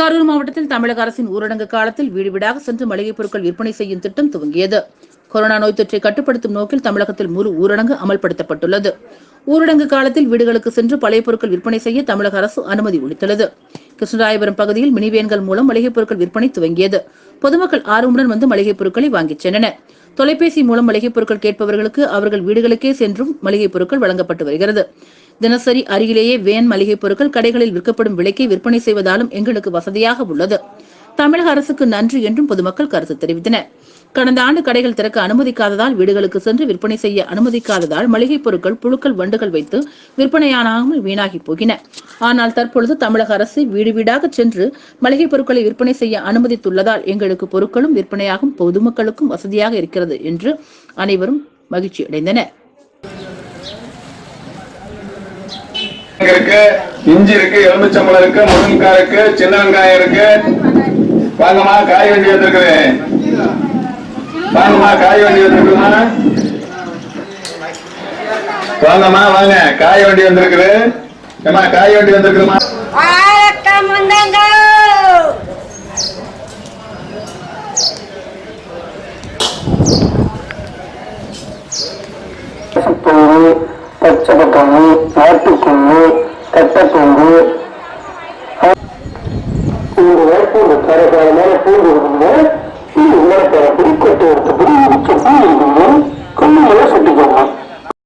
கரூர் மாவட்டத்தில் தமிழக அரசின் ஊரடங்கு காலத்தில் வீடு வீடாக சென்று மளிகைப் பொருட்கள் விற்பனை செய்யும் திட்டம் துவங்கியது. கொரோனா நோய் தொற்றை கட்டுப்படுத்தும் நோக்கில் தமிழகத்தில் முழு ஊரடங்கு அமல்படுத்தப்பட்டுள்ளது. ஊரடங்கு காலத்தில் வீடுகளுக்கு சென்று பழைய பொருட்கள் விற்பனை செய்ய தமிழக அரசு அனுமதி அளித்துள்ளது. கிருஷ்ணராயபுரம் பகுதியில் மினிவேன்கள் மூலம் மளிகைப் பொருட்கள் விற்பனை துவங்கியது. பொதுமக்கள் ஆர்வமுடன் வந்து மளிகைப் பொருட்களை வாங்கிச் சென்றனர். தொலைபேசி மூலம் மளிகைப் பொருட்கள் கேட்பவர்களுக்கு அவர்கள் வீடுகளுக்கே சென்றும் மளிகைப் பொருட்கள் வழங்கப்பட்டு வருகிறது. தினசரி அருகிலேயே வேன் மளிகை பொருட்கள் கடைகளில் விற்கப்படும் விலைக்கே விற்பனை செய்வதாலும் எங்களுக்கு வசதியாக உள்ளது. தமிழக அரசுக்கு நன்றி என்றும் பொதுமக்கள் கருத்து தெரிவித்தனர். கடந்த ஆண்டு கடைகள் திறக்க அனுமதிக்காததால் வீடுகளுக்கு சென்று விற்பனை செய்ய அனுமதிக்காததால் மளிகை பொருட்கள் புழுக்கள் வண்டுகள் வைத்து விற்பனையானாமல் வீணாகி போகின. ஆனால் தற்பொழுது தமிழக அரசு வீடு வீடாக சென்று மளிகை பொருட்களை விற்பனை செய்ய அனுமதித்துள்ளதால் எங்களுக்கு பொருட்களும் விற்பனையாகும் பொதுமக்களுக்கும் வசதியாக இருக்கிறது என்று அனைவரும் மகிழ்ச்சி அடைந்தனர் இருக்கு இஞ்சி இருக்கு எலுமிச்சம்பழம் இருக்கு முருங்கைக்காய் இருக்கு சின்ன வெங்காயம் இருக்கு. வாங்கம்மா காய் வண்டி வந்திருக்குது. வாங்கம்மா காய் வண்டி வந்திருக்குமா வாங்கம்மா வாங்க. காய் வண்டி வந்திருக்குது. ஏம்மா காய் வண்டி வந்து இவங்க வேட்பு கரகாரமான பூண்டு இருந்து உலகத்தரப்படி கொட்டு எடுத்தபடி இருக்கு